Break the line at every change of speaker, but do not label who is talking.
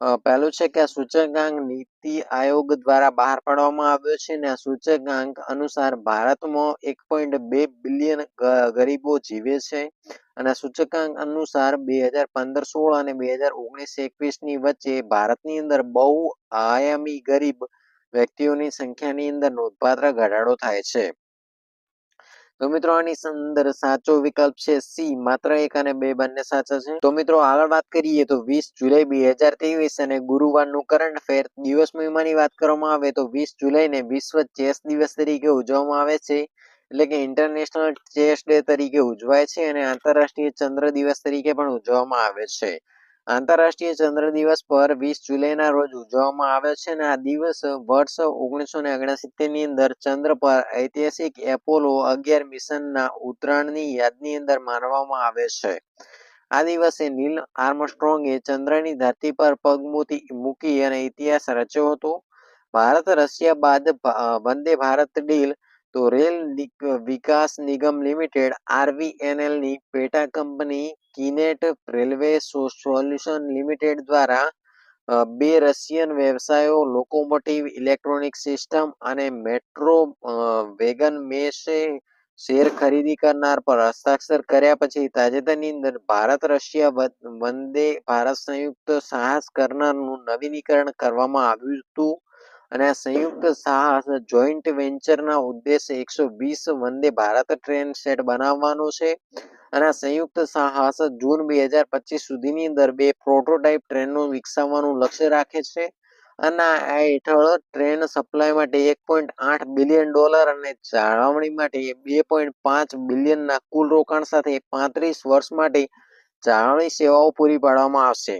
પહેલું છે કે આ સૂચકાંક નીતિ આયોગ દ્વારા બહાર પાડવામાં આવ્યો છે અને આ સૂચકાંક અનુસાર ભારતમાં એક પોઈન્ટ બે બિલિયન ગરીબો જીવે છે અને સૂચકાંક અનુસાર બે હજાર પંદર સોળ અને બે હજાર ઓગણીસ એકવીસની વચ્ચે ભારતની અંદર બહુ આયામી ગરીબ વ્યક્તિઓની સંખ્યાની અંદર નોંધપાત્ર ઘટાડો થાય છે. તો મિત્રો, આની અંદર સાચો વિકલ્પ છે સી, માત્ર એક અને બે બંને સાચા છે. તો મિત્રો, આગળ વાત કરીએ તો વીસ જુલાઈ બે હજાર ત્રેવીસ અને ગુરુવારનું કરંટ અફેર દિવસ મહિમાની વાત કરવામાં આવે તો વીસ જુલાઈને વિશ્વ ચેસ દિવસ તરીકે ઉજવવામાં આવે છે. એટલે કે ઇન્ટરનેશનલ ચેસ ડે તરીકે ઉજવાય છે અને આંતરરાષ્ટ્રીય ચંદ્ર દિવસ તરીકે પણ ઉજવવામાં આવે છે. આંતરરાષ્ટ્રીય ચંદ્ર દિવસ પર વીસ જુલાઈના રોજ ઉજવવામાં આવે છે અને આ દિવસ વર્ષ ઓગણીસો ને અંદર ચંદ્ર પર ઐતિહાસિક એપોલો અગિયાર મિશનના ઉતરાણની યાદની અંદર માનવામાં આવે છે. આ દિવસે નીલ આર્મસ્ટ્રોંગે ચંદ્રની ધરતી પર પગ મૂકી અને ઇતિહાસ રચ્યો હતો. ભારત રશિયા બાદ વંદે ભારત ડીલ તો રેલ વિકાસ નિગમ લિમિટેડ આરવીએનએલની પેટા company, Kinet railway solution limited દ્વારા બે રશિયન વ્યવસાયો, લોકોમોટિવ ઇલેક્ટ્રોનિક સિસ્ટમ અને મેટ્રો વેગન મેશે શેર ખરીદી કરનાર પર હસ્તાક્ષર કર્યા પછી તાજેતરની અંદર ભારત, રશિયા વંદે ભારત સંયુક્ત સાહસ કરનારનું નવીનીકરણ કરવામાં આવ્યું હતું. અને આ સંયુક્ત સાહસ જોઈન્ટ વેન્ચરના ઉદ્દેશ્ય એકસો વીસ વંદે ભારત ટ્રેન સેટ બનાવવાનો છે. અને આ સંયુક્ત સાહસ જૂન બે હજાર પચીસ સુધીની અંદર બે પ્રોટોટાઇપ ટ્રેનનું વિકસાવવાનું લક્ષ્ય રાખે છે. અને આ હેઠળ ટ્રેન સપ્લાય માટે એક પોઈન્ટ આઠ બિલિયન ડોલર અને જાળવણી માટે બે પોઈન્ટ પાંચ બિલિયનના કુલ રોકાણ સાથે પાંત્રીસ વર્ષ માટે જાળવણી સેવાઓ પૂરી પાડવામાં આવશે.